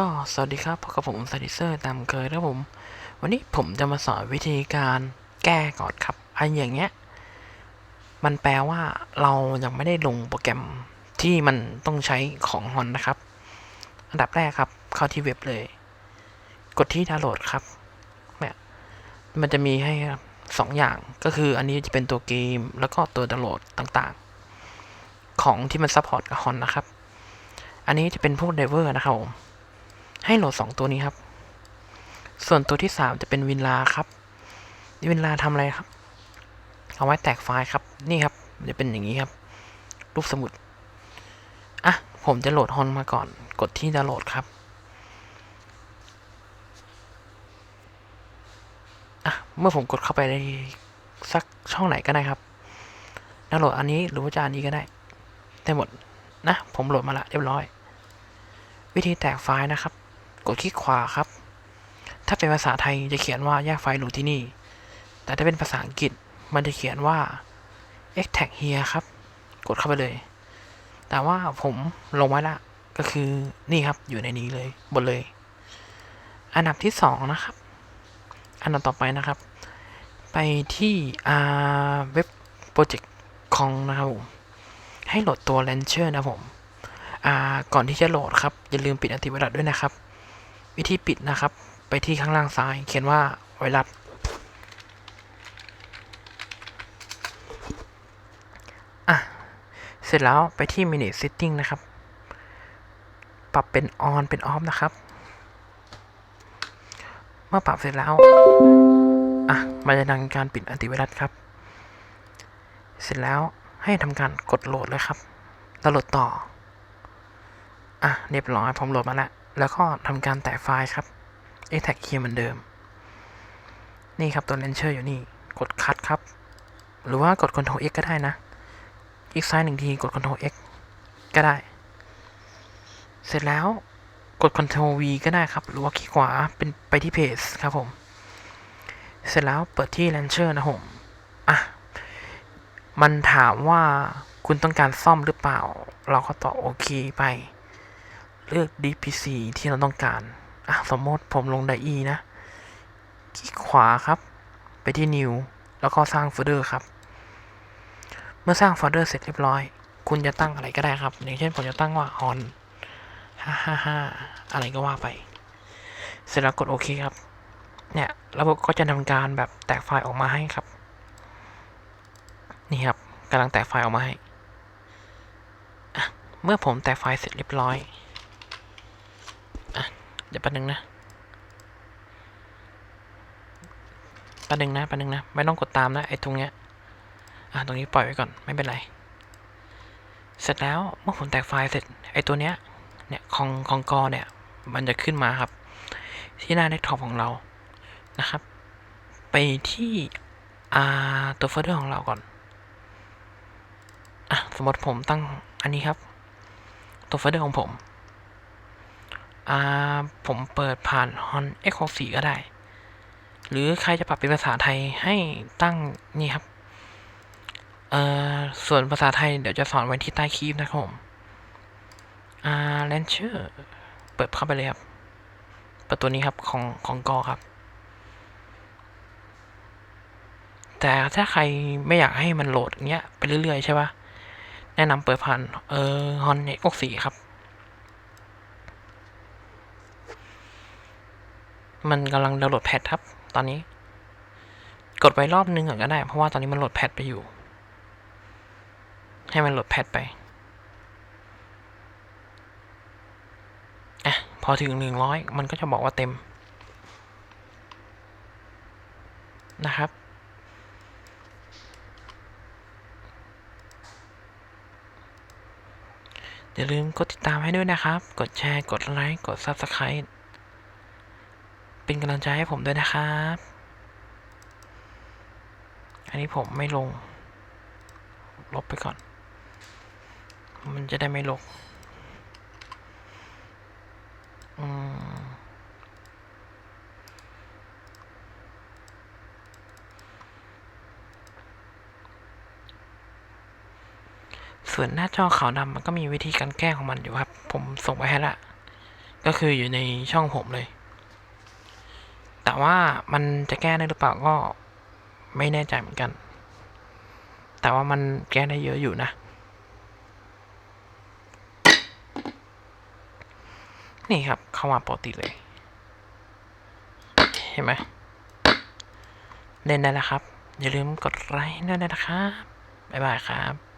ก็สวัสดีครับพบกับผมซาดิเซอร์ตามเคยแล้วผม วันนี้ผมจะมาสอนวิธีการแก้ก่อนครับอันอย่างเงี้ย มันแปลว่าเรายังไม่ได้ลงโปรแกรมที่มันต้องใช้ของฮอนนะครับ อันดับแรกครับ เข้าที่เว็บเลย กดที่ดาวน์โหลดครับเนี่ยมันจะมีให้สองอย่างก็คืออันนี้จะเป็นตัวเกม แล้วก็ตัวดาวน์โหลดต่างๆ ของที่มันซัพพอร์ตกับฮอนนะครับ อันนี้จะเป็นพวกไดเวอร์นะครับผม ให้โหลดสองตัวนี้ครับ ส่วนตัวที่สามจะเป็นวินลาครับวินลาทำอะไรครับ เอาไว้แตกไฟล์ครับ นี่ครับ จะเป็นอย่างนี้ครับ รูปสมุด อะ ผมจะโหลดฮอนมาก่อน กดที่ดาวน์โหลดครับ อะ เมื่อผมกดเข้าไปในสักช่องไหนก็ได้ครับดาวน์โหลดอันนี้หรือว่าจะอันนี้ก็ได้ได้หมดนะ ผมโหลดมาละเรียบร้อย วิธีแตกไฟล์นะครับ กดคลิกขวาครับ ถ้าเป็นภาษาไทยจะเขียนว่าแยกไฟล์หรูที่นี่ แต่ถ้าเป็นภาษาอังกฤษมันจะเขียนว่า extract here ครับ กดเข้าไปเลย แต่ว่าผมลงไว้ละ ก็คือนี่ครับอยู่ในนี้เลยหมดเลย อันดับที่สองนะครับ อันดับต่อไปนะครับ ไปที่อาเว็บโปรเจกต์ของนะครับผมให้โหลดตัว Launcher นะผม ก่อนที่จะโหลดครับ อย่าลืมปิดอันติไวรัสด้วยนะครับ วิธีปิดนะครับ ไปที่ข้างล่างซ้ายเขียนว่าไวรัสอะ เสร็จแล้วไปที่ Manage Setting นะครับ ปรับเป็น On เป็น Off นะครับ เมื่อปรับเสร็จแล้ว อะมันจะดังการปิดอันติไวรัสครับ เสร็จแล้วให้ทำการกดโหลดเลยครับแล้วโหลดต่อ อะ เรียบร้อยผมโหลดมาแล้ว แล้วก็ทำการแตะไฟล์ครับ e x t r a c t key เหมือนเดิม นี่ครับตัว launcher อยู่นี่ กดคัดครับ หรือว่ากด Ctrl X ก็ได้นะคลิกซ้ายหนึ่งทีกด Ctrl X ก็ได้ เสร็จแล้วกด Ctrl V ก็ได้ครับ หรือว่าคลิกขวาเป็นไปที่ Page ครับผม เสร็จแล้วเปิดที่ launcher นะผมอะ มันถามว่าคุณต้องการซ่อมหรือเปล่า เราก็ตอบโอเคไป เลือก DPC ที่เราต้องการ อะ สมมติผมลงไดอีนะ คลิกขวาครับ ไปที่ New แล้วก็สร้างโฟลเดอร์ครับ เมื่อสร้างโฟลเดอร์เสร็จเรียบร้อย คุณจะตั้งอะไรก็ได้ครับ อย่างเช่นผมจะตั้งว่า on 555อะไรก็ว่าไป เสร็จแล้วกดโอเคครับ เนี่ยระบบก็จะทำการแบบแตกไฟล์ออกมาให้ครับ นี่ครับกำลังแตกไฟล์ออกมาให้ เมื่อผมแตกไฟล์เสร็จเรียบร้อย ดี๋ยวแป๊บนึงนะแป๊บนึงนะแป๊บนึงนะ ไม่ต้องกดตามนะไอ้ตรงเนี้ย อะตรงนี้ปล่อยไว้ก่อนไม่เป็นไร เสร็จแล้วเมื่อผมแตกไฟล์เสร็จไอ้ตัวเนี้ย เนี่ยของของกอเนี่ย มันจะขึ้นมาครับ ที่หน้าเดสก์ท็อปของเรานะครับ ไปที่อ่าตัวโฟลเดอร์ของเราก่อนอะสมมติผมตั้งอันนี้ครับ ตัวโฟลเดอร์ของผม อ่าผมเปิดผ่าน hon x64 ก็ได้ หรือใครจะปรับเป็นภาษาไทยให้ตั้งนี่ครับ เอ่อ ส่วนภาษาไทยเดี๋ยวจะสอนไว้ที่ใต้คลิปนะครับผม อ่า launcher เปิดเข้าไปเลยครับ เปิดตัวนี้ครับของของกอครับ แต่ถ้าใครไม่อยากให้มันโหลดเงี้ยไปเรื่อยๆใช่ปะแนะนำเปิดผ่านเอ่อ Hon X64 ครับ มันกำลังดาวน์โหลดแพทครับ ตอนนี้ กดไปรอบนึงก่อนก็ได้ เพราะว่าตอนนี้มันโหลดแพทไปอยู่ ให้มันโหลดแพทไป อะ พอถึงหนึ่งร้อยมันก็จะบอกว่าเต็ม นะครับอย่าลืมกดติดตามให้ด้วยนะครับ กดแชร์ กดไลค์ กด Subscribe เป็นกำลังใจให้ผมด้วยนะครับ อันนี้ผมไม่ลง ลบไปก่อน มันจะได้ไม่ลงอืมส่วนหน้าจอขาวดำมันก็มีวิธีการแก้ของมันอยู่ครับ ผมส่งไปให้ละ ก็คืออยู่ในช่องผมเลย แต่ว่ามันจะแก้ได้หรือเปล่าก็ไม่แน่ใจเหมือนกัน แต่ว่ามันแก้ได้เยอะอยู่นะ นี่ครับเข้ามาปกติเลย เห็นไหมเล่นได้แล้วครับ อย่าลืมกดไลค์ด้วยนะครับ บ๊ายบายครับ